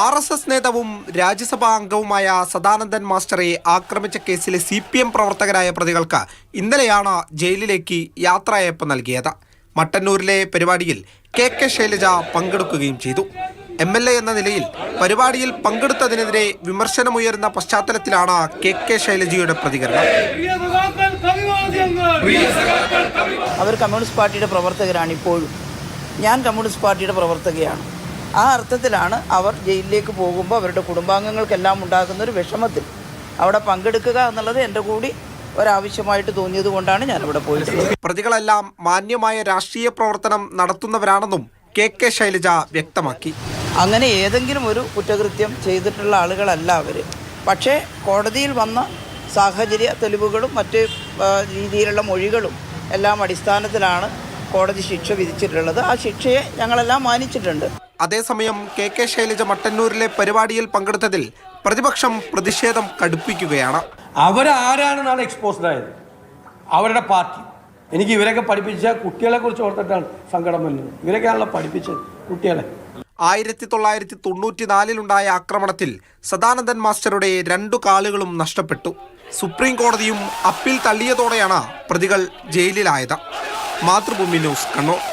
R S S നേതാവും രാജ്യസഭാ അംഗവുമായ സദാനന്ദൻ മാസ്റ്ററെ ആക്രമിച്ച കേസിലെ സി പി എം പ്രവർത്തകരായ പ്രതികൾക്ക് ഇന്നലെയാണ് ജയിലിലേക്ക് യാത്രയയപ്പ് നൽകിയത്. മട്ടന്നൂരിലെ പരിപാടിയിൽ കെ കെ ശൈലജ പങ്കെടുക്കുകയും ചെയ്തു. എം എൽ എ എന്ന നിലയിൽ പരിപാടിയിൽ പങ്കെടുത്തതിനെതിരെ വിമർശനമുയരുന്ന പശ്ചാത്തലത്തിലാണ് കെ കെ ശൈലജയുടെ പ്രതികരണം. അവർ കമ്മ്യൂണിസ്റ്റ് പാർട്ടിയുടെ പ്രവർത്തകരാണ് ഇപ്പോഴും. ഞാൻ കമ്മ്യൂണിസ്റ്റ് പാർട്ടിയുടെ പ്രവർത്തകയാണ്. ആ അർത്ഥത്തിലാണ് അവർ ജയിലിലേക്ക് പോകുമ്പോൾ അവരുടെ കുടുംബാംഗങ്ങൾക്കെല്ലാം ഉണ്ടാകുന്ന ഒരു വിഷമത്തിൽ. അവിടെ പങ്കെടുക്കുക എന്നുള്ളത് എന്റെ കൂടി ഒരാവശ്യമായിട്ട് തോന്നിയത് കൊണ്ടാണ് ഞാനിവിടെ പോയത് പ്രതികളെല്ലാം മാന്യമായ രാഷ്ട്രീയ പ്രവർത്തനം നടത്തുന്നവരാണെന്നും കെ കെ ശൈലജ വ്യക്തമാക്കി. അങ്ങനെ ഏതെങ്കിലും ഒരു കുറ്റകൃത്യം ചെയ്തിട്ടുള്ള ആളുകളല്ല അവർ. പക്ഷേ കോടതിയിൽ വന്ന സാഹചര്യ തെളിവുകളും മറ്റ് രീതിയിലുള്ള മൊഴികളും എല്ലാം അടിസ്ഥാനത്തിലാണ് കോടതി ശിക്ഷ വിധിച്ചിട്ടുള്ളത്. ആ ശിക്ഷയെ ഞങ്ങളെല്ലാം മാനിച്ചിട്ടുണ്ട്. അതേസമയം കെ കെ ശൈലജ മട്ടന്നൂരിലെ പരിപാടിയിൽ പങ്കെടുത്തതിൽ പ്രതിപക്ഷം പ്രതിഷേധം കടുപ്പിക്കുകയാണ്. അവരാരാണെന്നാണ് എക്സ്പോസ്ഡ് ആയത്. അവരുടെ പാർട്ടി. എനിക്ക് ഇവരൊക്കെ പഠിപ്പിച്ച കുട്ടികളെ കുറിച്ച് ഓർത്തിട്ടാണ് സങ്കടം വരുന്നത് ഇവരൊക്കെയാണല്ലോ പഠിപ്പിച്ചത് കുട്ടികളെ. ആയിരത്തി തൊള്ളായിരത്തി തൊണ്ണൂറ്റിനാലിലുണ്ടായ ആക്രമണത്തിൽ സദാനന്ദൻ മാസ്റ്ററുടെ രണ്ടു കാലുകളും നഷ്ടപ്പെട്ടു. സുപ്രീം കോടതിയും അപ്പീൽ തള്ളിയതോടെയാണ് പ്രതികൾ ജയിലിലായത്. മാതൃഭൂമി ന്യൂസ് കണ്ണൂർ.